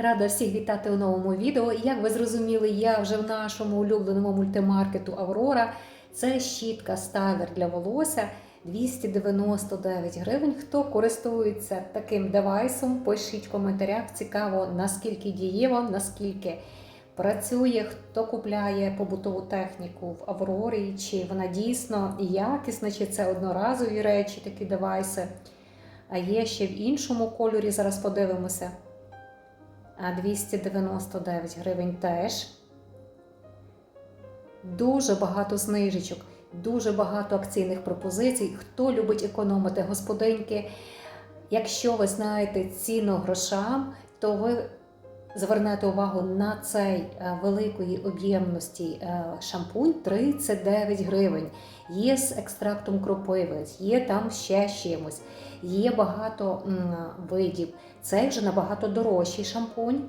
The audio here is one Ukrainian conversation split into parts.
Рада всіх вітати у новому відео. Як ви зрозуміли, я вже в нашому улюбленому мультимаркету Аврора. Це щітка стайлер для волосся 299 гривень. Хто користується таким девайсом, пишіть в коментарях. Цікаво, наскільки дієво, наскільки працює, хто купляє побутову техніку в Аврорі, чи вона дійсно якісна, чи це одноразові речі, такі девайси. А є ще в іншому кольорі, зараз подивимося. А 299 гривень теж. Дуже багато знижечок, дуже багато акційних пропозицій. Хто любить економити господинки? Якщо ви знаєте ціну грошам, то ви звернете увагу на цей е, великої об'ємності е, шампунь 39 гривень. Є з екстрактом кропиви, є там ще чимось, є багато видів. Цей вже набагато дорожчий шампунь.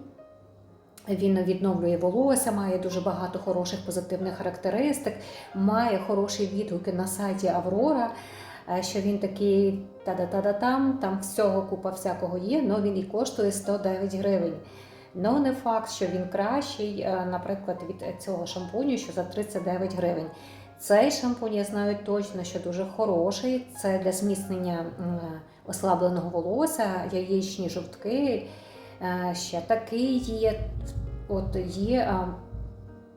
Він відновлює волосся, має дуже багато хороших позитивних характеристик, має хороші відгуки на сайті Аврора. е, Що він такий та-да-та-да-там, там всього купа всякого є, але він і коштує 109 гривень. Ну, не факт, що він кращий, е, наприклад, від цього шампуню, що за 39 гривень. Цей шампунь я знаю точно, що дуже хороший. Це для зміцнення ослабленого волосся, яєчні жовтки. Е, Ще такий є. От є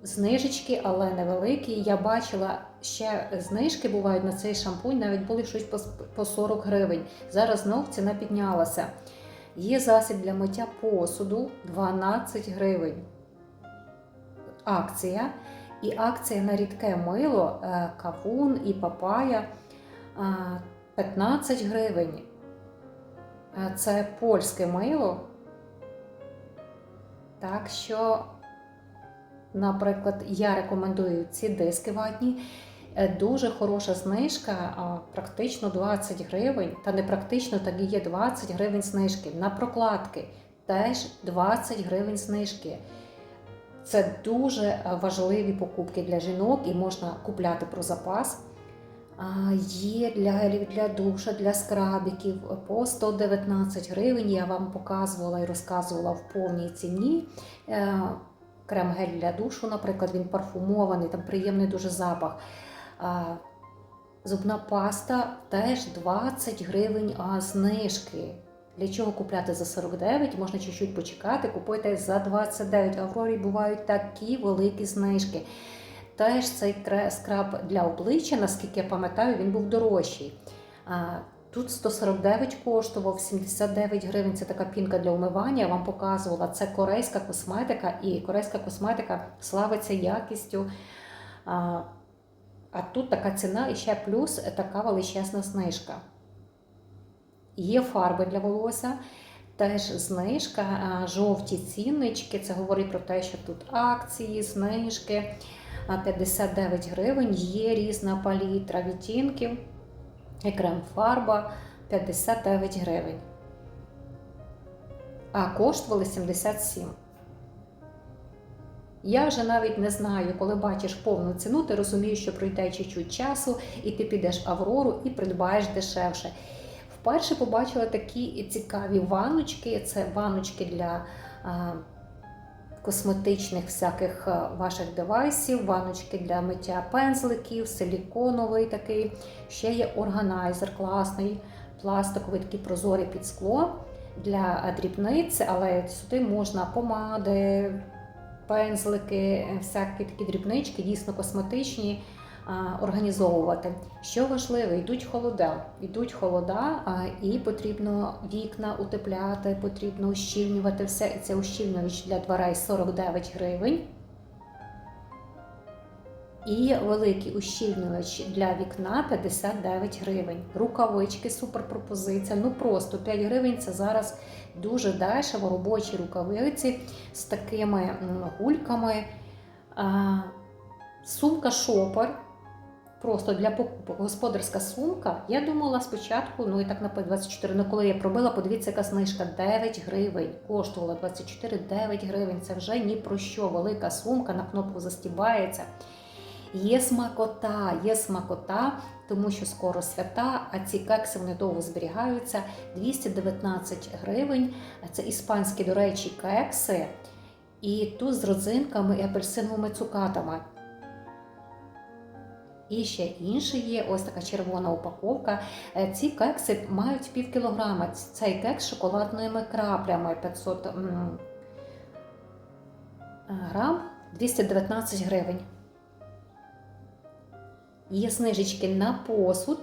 знижечки, але невеликі. Я бачила ще знижки бувають на цей шампунь, навіть були щось по 40 гривень. Зараз знов ціна піднялася. Є засіб для миття посуду 12 гривень. Акція. І акція на рідке мило, е, кавун і папая е, 15 гривень. Е, Це польське мило. Так що, наприклад, я рекомендую ці диски ватні. Е, Дуже хороша знижка, практично 20 гривень, та не практично, так і є 20 гривень знижки. На прокладки теж 20 гривень знижки. Це дуже е, важливі покупки для жінок і можна купляти про запас. Є для гелів для душа, для скрабіків по 119 гривень. Я вам показувала і розказувала в повній ціні. Е, Крем-гель для душу, наприклад, він парфумований, там приємний дуже запах. Зубна паста теж 20 гривень а знижки. Для чого купляти за 49? Можна чуть-чуть почекати, купуйте за 29. Аврорі бувають такі великі знижки. Теж цей скраб для обличчя, наскільки я пам'ятаю, він був дорожчий. Тут 149 коштував, 79 гривень. Це така пінка для умивання. Я вам показувала. Це корейська косметика, і корейська косметика славиться якістю. А, тут така ціна і ще плюс така величезна знижка. Є фарби для волосся, теж знижка, жовті ціннички. Це говорить про те, що тут акції, знижки. 59 гривень, є різна палітра відтінків, і крем-фарба 59 гривень. А коштували 77. Я вже навіть не знаю, коли бачиш повну ціну, ти розумієш, що пройде чуть-чуть часу, і ти підеш Аврору і придбаєш дешевше. Вперше побачила такі цікаві ваночки. Це ваночки для косметичних всяких ваших девайсів, ваночки для миття пензликів, силіконовий такий. Ще є органайзер класний, пластиковий такий прозорий під скло для дрібниць, але сюди можна помади, пензлики, всякі такі дрібнички, дійсно косметичні. Організовувати. Що важливо, йдуть холода. Йдуть холода, і потрібно вікна утепляти, потрібно ущільнювати все. Це ущільнювач для дверей 49 гривень. І великий ущільнювач для вікна 59 гривень. Рукавички, супер пропозиція. Ну просто 5 гривень це зараз дуже дешево. Робочі рукавиці з такими гульками. Сумка шопер. Просто для покупок господарська сумка. Я думала спочатку, ну і так напевно 24, ну коли я пробила, подивіться, яка знижка 9 гривень. Коштувала 24, 9 гривень. Це вже ні про що. Велика сумка на кнопку застібається. Є смакота, є смакота, тому що скоро свята, а ці кекси вони довго зберігаються. 219 гривень. Це іспанські, до речі, кекси. І тут з родзинками і апельсиновими цукатами. І ще інше є, ось така червона упаковка. Е, Ці кекси мають пів кілограма. Цей кекс з шоколадними краплями 500 м, грам 219 гривень. Є знижечки на посуд.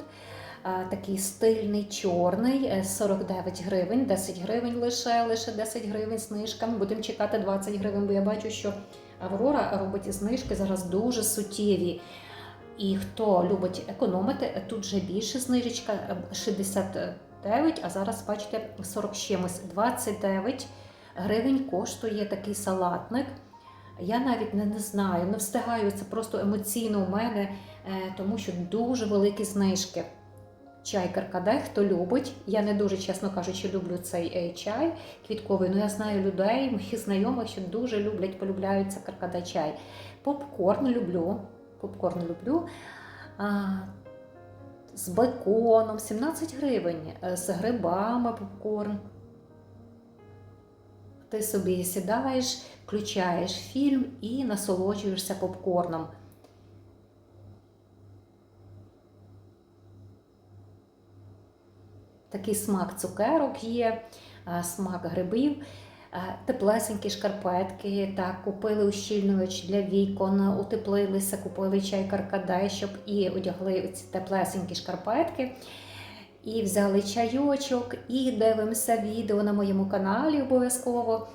Такий стильний чорний е, 49 гривень, 10 гривень лише, лише 10 гривень знижка. Ми Будемо чекати 20 гривень, бо я бачу, що Аврора робить знижки зараз дуже суттєві. І хто любить економити, тут вже більше знижечка е, 69, а зараз бачите 40 чимось. 29 гривень коштує такий салатник. Я навіть не, не знаю, не встигаю. Це просто емоційно у мене, е, тому що дуже великі знижки. Чай каркаде, хто любить. Я не дуже, чесно кажучи, люблю цей е, чай квітковий. Ну я знаю людей, моїх знайомих, що дуже люблять, полюбляють це каркаде чай. Попкорн люблю. Попкорн люблю. З беконом 17 гривень, е, з грибами попкорн. Ти собі сідаєш, включаєш фільм і насолоджуєшся попкорном. Такий смак цукерок є, смак грибів, теплесенькі шкарпетки. Так, купили ущільнювач для вікон, утеплилися, купили чай каркаде, щоб і одягли ці теплесенькі шкарпетки. І взяли чайочок, і дивимося відео на моєму каналі обов'язково.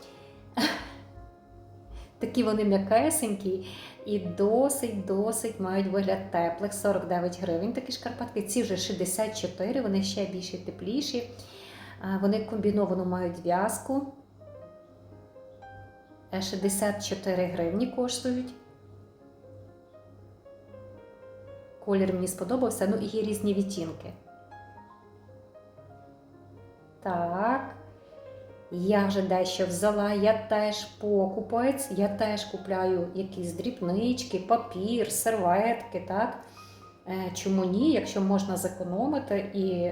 Такі вони м'якесенькі і досить-досить мають вигляд теплих. 49 гривень такі шкарпетки. Ці вже 64, вони ще більш тепліші. Вони комбіновану мають в'язку. Е, 64 гривні коштують. Колір мені сподобався, ну і є різні відтінки. Так. Я вже дещо взяла, я теж покупець, я теж купляю якісь дрібнички, папір, серветки, так? Е, Чому ні, якщо можна зекономити і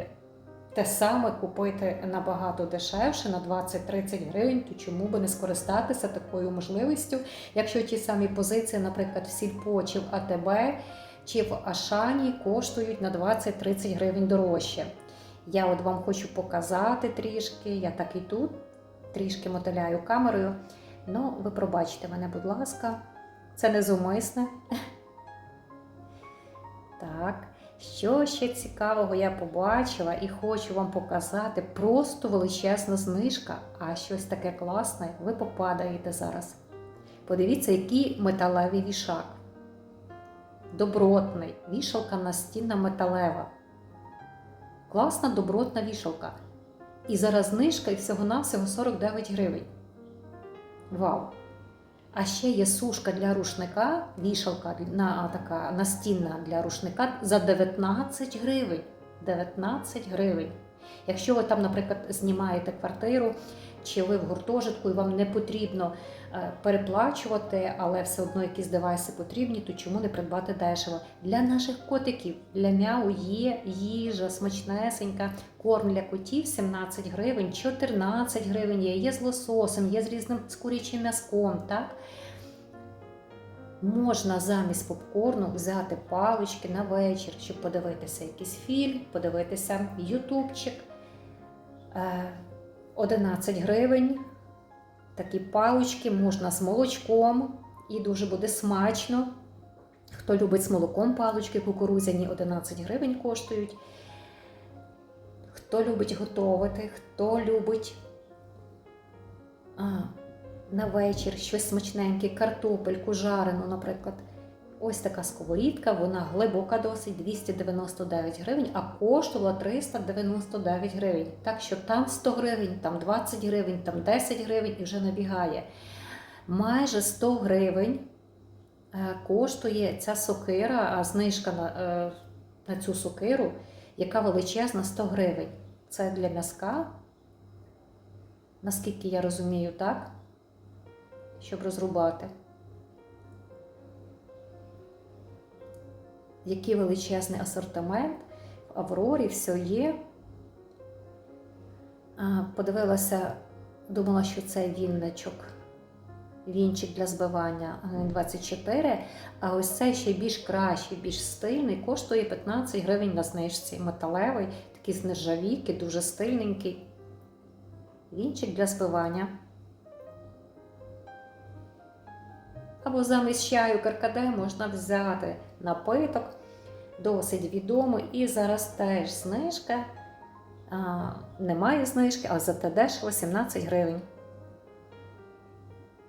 те саме купити набагато дешевше, на 20-30 гривень, то чому би не скористатися такою можливістю, якщо ті самі позиції, наприклад, в Сільпо чи в АТБ, чи в Ашані коштують на 20-30 гривень дорожче. Я от вам хочу показати трішки, я так і тут трішки мотиляю камерою. Ну, ви пробачте мене, будь ласка, це не зумисне. Так, що ще цікавого я побачила і хочу вам показати просто величезна знижка, а щось таке класне, ви попадаєте зараз. Подивіться, який металевий вішак. Добротний, вішалка настінна металева. Класна добротна вішалка. І зараз знижка і всього-навсього 49 гривень. Вау! А ще є сушка для рушника, вішалка на, така настінна для рушника за 19 гривень. 19 гривень. Якщо ви там, наприклад, знімаєте квартиру, чи ви в гуртожитку і вам не потрібно е, переплачувати, але все одно якісь девайси потрібні, то чому не придбати дешево? Для наших котиків, для мяу є їжа смачнесенька, корм для котів 17 гривень, 14 гривень є, є з лососем, є з різним з курячим м'язком. так? Можна замість попкорну взяти палички на вечір, щоб подивитися якийсь фільм, подивитися ютубчик. Е, 11 гривень. Такі палички можна з молочком і дуже буде смачно. Хто любить з молоком палички кукурудзяні, 11 гривень коштують. Хто любить готувати, хто любить а, на вечір щось смачненьке, картопельку, жарену, наприклад. Ось така сковорідка, вона глибока досить 299 гривень, а коштувала 399 гривень. Так що там 100 гривень, там 20 гривень, там 10 гривень і вже набігає. Майже 100 гривень е, коштує ця сокира, а знижка на, е, на цю сокиру, яка величезна 100 гривень. Це для м'язка, наскільки я розумію, так? Щоб розрубати. Який величезний асортимент. В Аврорі все є. Подивилася, думала, що це вінничок. Вінчик для збивання 24. А ось цей ще більш кращий, більш стильний, коштує 15 гривень на знижці. Металевий, такий з дуже стильненький. Вінчик для збивання. Або замість чаю каркаде можна взяти напиток, досить відомий. І зараз теж знижка. А, немає знижки, а зате дешево 17 гривень.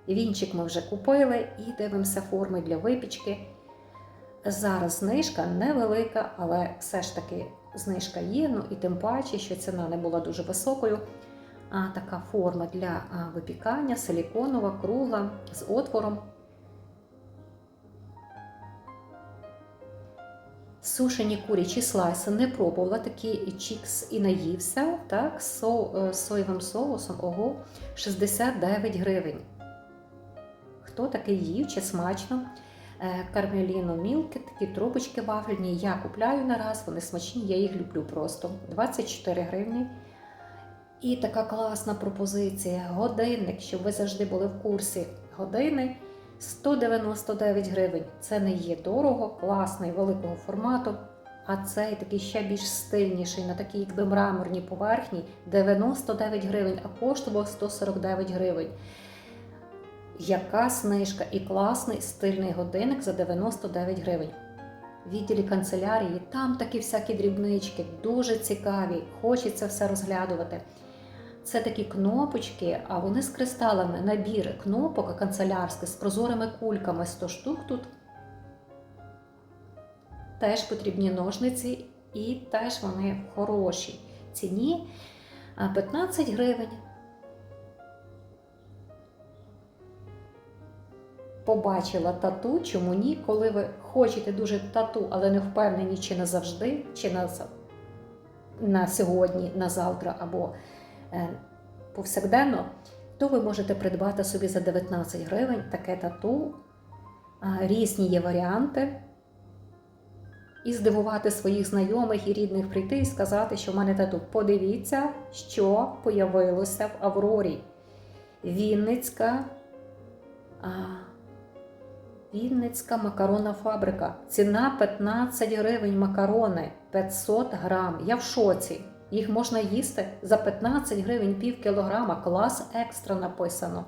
Вінчик ми вже купили і дивимося форми для випічки. Зараз знижка невелика, але все ж таки знижка є, ну і тим паче, що ціна не була дуже високою. А така форма для випікання, силіконова, кругла з отвором. Сушені курячі слайси не пробувала, такі чікс і наївся, так, з со, соєвим соусом, ого, 69 гривень. Хто такий їв чи смачно? Е, Кармеліно мілки, такі трубочки вафельні. Я купляю на раз, вони смачні, я їх люблю просто. 24 гривні. І така класна пропозиція. Годинник, щоб ви завжди були в курсі. Години 199 гривень. Це не є дорого, класний, великого формату. А цей такий ще більш стильніший, на такій якби мраморній поверхні 99 гривень, а коштував 149 гривень. Яка знижка і класний стильний годинник за 99 гривень. Відділі канцелярії там такі всякі дрібнички, дуже цікаві, хочеться все розглядувати. Це такі кнопочки, а вони з кристалами, набір кнопок канцелярських з прозорими кульками 100 штук тут. Теж потрібні ножниці, і теж вони в хорошій ціні 15 гривень. Побачила тату, чому ні, коли ви хочете дуже тату, але не впевнені, чи назавжди, чи на, на сьогодні, на завтра або повсякденно, то ви можете придбати собі за 19 гривень таке тату. Різні є варіанти. І здивувати своїх знайомих і рідних прийти і сказати, що в мене тату. Подивіться, що появилося в Аврорі. Вінницька. А, Вінницька макаронна фабрика. Ціна 15 гривень макарони 500 грам. Я в шоці. Їх можна їсти за 15 гривень пів кілограма. Клас екстра написано.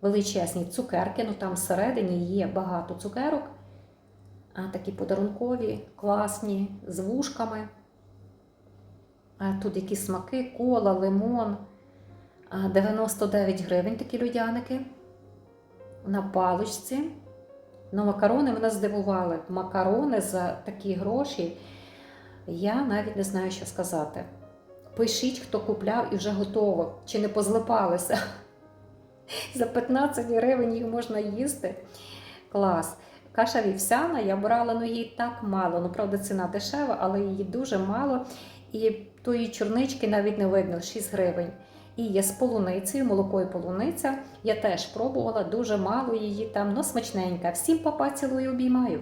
Величезні цукерки, ну там всередині є багато цукерок. А такі подарункові, класні, з вушками. А тут якісь смаки, кола, лимон. 99 гривень такі людяники на паличці. Ну, макарони мене здивували. Макарони за такі гроші. Я навіть не знаю, що сказати. Пишіть, хто купляв і вже готово, чи не позлипалися. За 15 гривень їх можна їсти. Клас. Каша вівсяна, я брала, ну її так мало. Ну, правда, ціна дешева, але її дуже мало. І тої чорнички навіть не видно 6 гривень. І є з полуницею, молокою полуниця. Я теж пробувала дуже мало її там, ну смачненька. Всім папа цілую обіймаю.